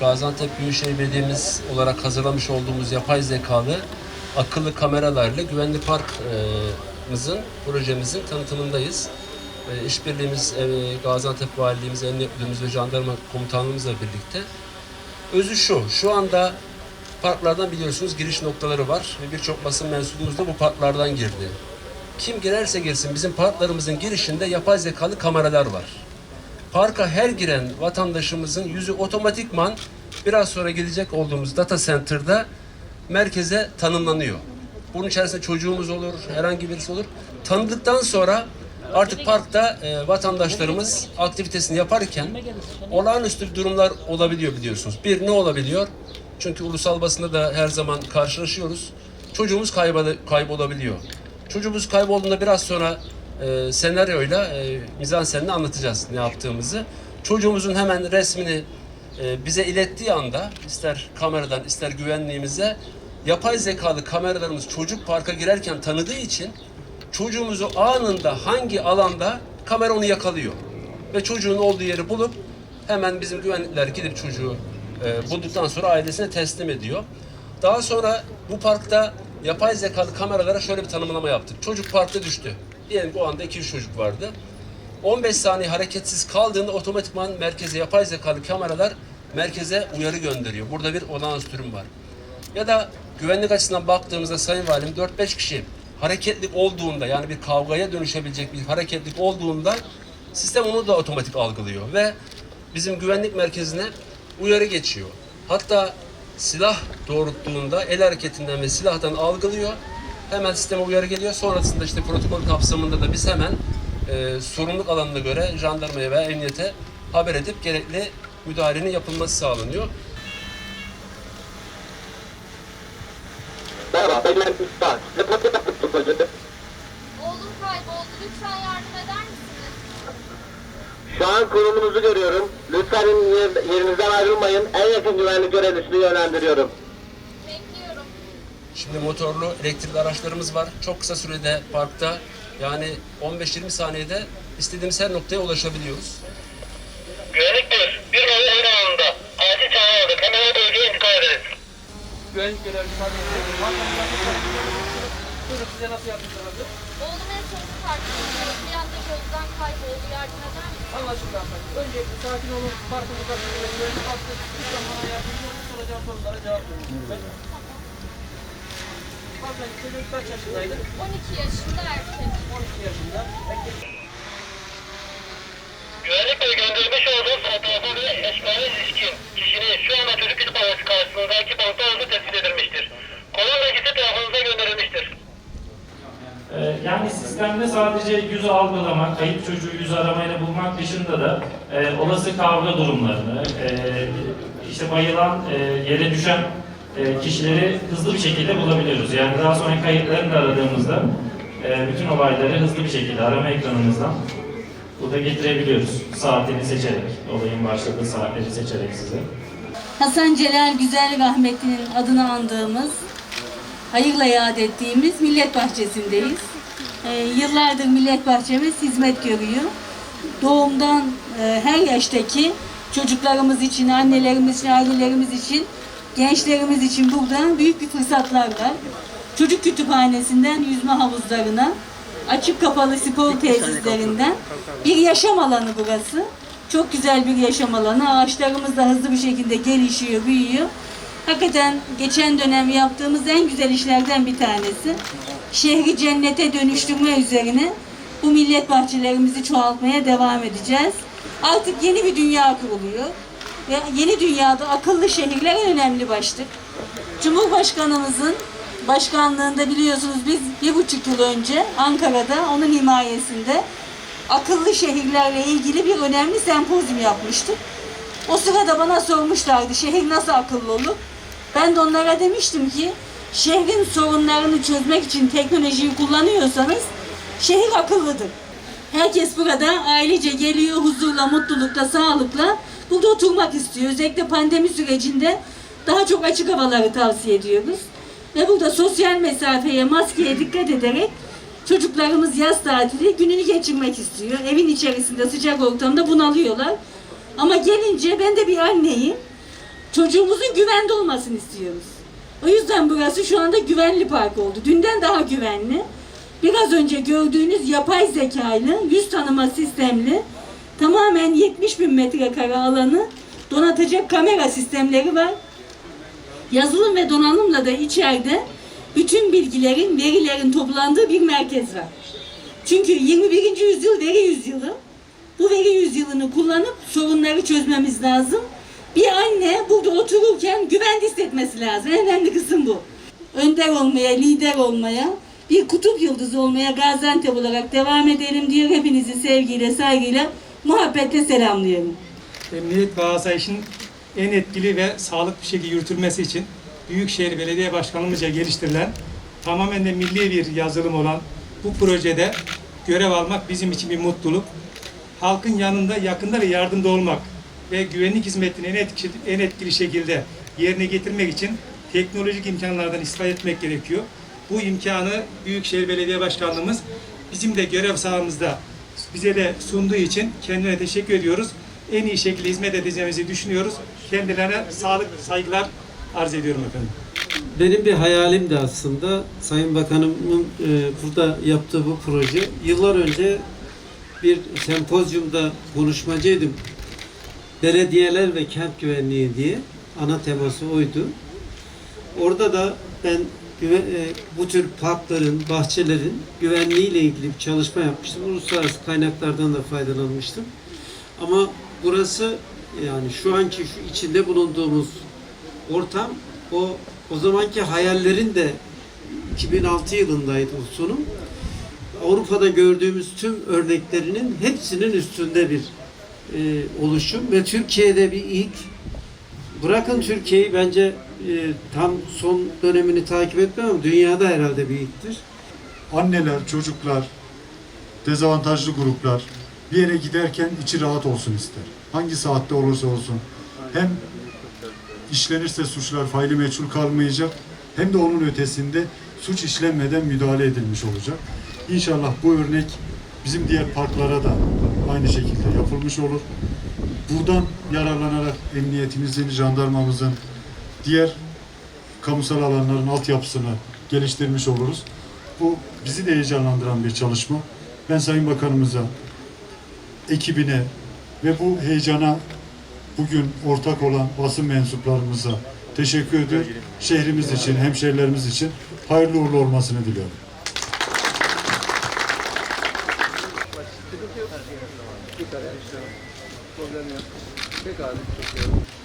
Gaziantep Büyükşehir Belediye'miz olarak hazırlamış olduğumuz yapay zekalı akıllı kameralarla güvenli parkımızın, projemizin tanıtımındayız. E, İşbirliğimiz e, Gaziantep Valiliğimiz, Emniyet Müdürlüğümüz ve Jandarma Komutanlığımızla birlikte. Özü şu, şu anda parklardan biliyorsunuz giriş noktaları var ve birçok basın mensubumuz da bu parklardan girdi. Kim girerse girsin bizim parklarımızın girişinde yapay zekalı kameralar var. Parka her giren vatandaşımızın yüzü otomatikman biraz sonra gidecek olduğumuz data center'da merkeze tanımlanıyor. Bunun içerisinde çocuğumuz olur, herhangi birisi olur. Tanıdıktan sonra artık parkta e, vatandaşlarımız aktivitesini yaparken olağanüstü durumlar olabiliyor biliyorsunuz. Bir ne olabiliyor? Çünkü ulusal basında da her zaman karşılaşıyoruz. Çocuğumuz kaybol- kaybolabiliyor. Çocuğumuz kaybolduğunda biraz sonra e, senaryoyla e, mizansenle anlatacağız ne yaptığımızı. Çocuğumuzun hemen resmini e, bize ilettiği anda ister kameradan ister güvenliğimize yapay zekalı kameralarımız çocuk parka girerken tanıdığı için çocuğumuzu anında hangi alanda kamera onu yakalıyor. Ve çocuğun olduğu yeri bulup hemen bizim güvenlikler gidip çocuğu e, bulduktan sonra ailesine teslim ediyor. Daha sonra bu parkta yapay zekalı kameralara şöyle bir tanımlama yaptık. Çocuk parkta düştü. Diyelim ki o anda 200 çocuk vardı. 15 saniye hareketsiz kaldığında otomatikman merkeze yapay zekalı kameralar merkeze uyarı gönderiyor. Burada bir olağanüstü durum var. Ya da güvenlik açısından baktığımızda Sayın Valim 4-5 kişi hareketlik olduğunda yani bir kavgaya dönüşebilecek bir hareketlik olduğunda sistem onu da otomatik algılıyor ve bizim güvenlik merkezine uyarı geçiyor. Hatta silah doğrulttuğunda el hareketinden ve silahtan algılıyor. Hemen sisteme uyarı geliyor. Sonrasında işte protokol kapsamında da biz hemen e, sorumluluk alanına göre jandarmaya veya emniyete haber edip gerekli müdahalenin yapılması sağlanıyor. Merhaba, ben Mert Usta. Size paket yaptık tutacak. Oğlum kayboldu. Lütfen yardım eder misiniz? Şu an konumunuzu görüyorum. Lütfen yer- yerinizden ayrılmayın. En yakın güvenlik görevlisini yönlendiriyorum. Şimdi motorlu elektrikli araçlarımız var. Çok kısa sürede parkta yani 15-20 saniyede istediğimiz her noktaya ulaşabiliyoruz. Güvenlik bir. Bir oyun alanında. Acil çağrı aldık. Hemen o bölgeye intikal edin. Güvenlik görevlisi. Buyurun size nasıl yardımcı olabilir? Oğlum en son parkta bir anda gözden kayboldu. Yardım eder misiniz? Anlaşıldı hanımefendi. Öncelikle sakin olun. Parkımızda bir güvenlik hattı. Lütfen bana yardımcı olun. Soracağım sorulara cevap verin. Hanımefendi çocuk kaç yaşındaydı? 12 yaşında erkek. 12 yaşında. Erkek. Güvenlik Bey göndermiş olduğu fotoğrafı ve eşkale ilişkin kişinin şu anda çocuk kütüphanesi karşısındaki bankta olduğu tespit edilmiştir. Konum bilgisi telefonunuza gönderilmiştir. Ee, Yani sistemde sadece yüzü algılama, kayıp çocuğu yüz aramayla bulmak dışında da e, olası kavga durumlarını, e, işte bayılan, e, yere düşen e, kişileri hızlı bir şekilde bulabiliyoruz. Yani daha sonra kayıtlarını da aradığımızda e, bütün olayları hızlı bir şekilde arama ekranımızdan burada getirebiliyoruz. Saatini seçerek, olayın başladığı saatleri seçerek size. Hasan Celal Güzel Rahmetli'nin adını andığımız, hayırla yad ettiğimiz Millet Bahçesi'ndeyiz. Ee, yıllardır Millet Bahçemiz hizmet görüyor. Doğumdan e, her yaştaki çocuklarımız için, annelerimiz için, ailelerimiz için, gençlerimiz için burada büyük bir fırsatlar var. Çocuk kütüphanesinden yüzme havuzlarına, açık kapalı spor tesislerinden bir yaşam alanı burası. Çok güzel bir yaşam alanı. Ağaçlarımız da hızlı bir şekilde gelişiyor, büyüyor. Hakikaten geçen dönem yaptığımız en güzel işlerden bir tanesi. Şehri cennete dönüştürme üzerine bu millet bahçelerimizi çoğaltmaya devam edeceğiz. Artık yeni bir dünya kuruluyor. Ve yeni dünyada akıllı şehirler en önemli başlık. Cumhurbaşkanımızın başkanlığında biliyorsunuz biz bir buçuk yıl önce Ankara'da onun himayesinde akıllı şehirlerle ilgili bir önemli sempozyum yapmıştık. O sırada bana sormuşlardı şehir nasıl akıllı olur? Ben de onlara demiştim ki şehrin sorunlarını çözmek için teknolojiyi kullanıyorsanız şehir akıllıdır. Herkes burada ailece geliyor huzurla, mutlulukla, sağlıkla burada oturmak istiyor. Özellikle pandemi sürecinde daha çok açık havaları tavsiye ediyoruz. Ve burada sosyal mesafeye, maskeye dikkat ederek çocuklarımız yaz tatili gününü geçirmek istiyor. Evin içerisinde sıcak ortamda bunalıyorlar. Ama gelince ben de bir anneyim. çocuğumuzun güvende olmasını istiyoruz. O yüzden burası şu anda güvenli park oldu. Dünden daha güvenli. Biraz önce gördüğünüz yapay zekalı, yüz tanıma sistemli, tamamen 70 bin metrekare alanı donatacak kamera sistemleri var. Yazılım ve donanımla da içeride bütün bilgilerin, verilerin toplandığı bir merkez var. Çünkü 21. yüzyıl veri yüzyılı. Bu veri yüzyılını kullanıp sorunları çözmemiz lazım. Bir anne burada otururken güvende hissetmesi lazım. En önemli kısım bu. Önder olmaya, lider olmaya, bir kutup yıldızı olmaya Gaziantep olarak devam edelim diyor. Hepinizi sevgiyle, saygıyla, muhabbetle selamlıyorum. Emniyet ve asayişin en etkili ve sağlıklı bir şekilde yürütülmesi için Büyükşehir Belediye Başkanlığımızca geliştirilen tamamen de milli bir yazılım olan bu projede görev almak bizim için bir mutluluk. Halkın yanında, yakında ve yardımda olmak ve güvenlik hizmetini en etkili, en etkili şekilde yerine getirmek için teknolojik imkanlardan istifade etmek gerekiyor. Bu imkanı Büyükşehir Belediye Başkanlığımız bizim de görev sahamızda bize de sunduğu için kendine teşekkür ediyoruz. En iyi şekilde hizmet edeceğimizi düşünüyoruz. Kendilerine sağlık, saygılar arz ediyorum efendim. Benim bir hayalim de aslında Sayın Bakanımın e, burada yaptığı bu proje. Yıllar önce bir sempozyumda konuşmacıydım. Belediyeler ve kent güvenliği diye ana teması oydu. Orada da ben e, bu tür parkların, bahçelerin güvenliğiyle ilgili bir çalışma yapmıştım. Uluslararası kaynaklardan da faydalanmıştım. Ama burası yani şu anki şu içinde bulunduğumuz ortam o o zamanki hayallerin de 2006 yılındaydı sunum. Avrupa'da gördüğümüz tüm örneklerinin hepsinin üstünde bir e, oluşum ve Türkiye'de bir ilk. Bırakın Türkiye'yi bence e, tam son dönemini takip etmem ama dünyada herhalde bir anneler, çocuklar, dezavantajlı gruplar bir yere giderken içi rahat olsun ister. Hangi saatte olursa olsun. Hem işlenirse suçlar faili meçhul kalmayacak hem de onun ötesinde suç işlenmeden müdahale edilmiş olacak. İnşallah bu örnek bizim diğer parklara da aynı şekilde yapılmış olur. Buradan yararlanarak emniyetimizin, jandarmamızın, diğer kamusal alanların altyapısını geliştirmiş oluruz. Bu bizi de heyecanlandıran bir çalışma. Ben Sayın Bakanımıza, ekibine ve bu heyecana bugün ortak olan basın mensuplarımıza teşekkür ediyor. Şehrimiz için, hemşehrilerimiz için hayırlı uğurlu olmasını diliyorum. Abi.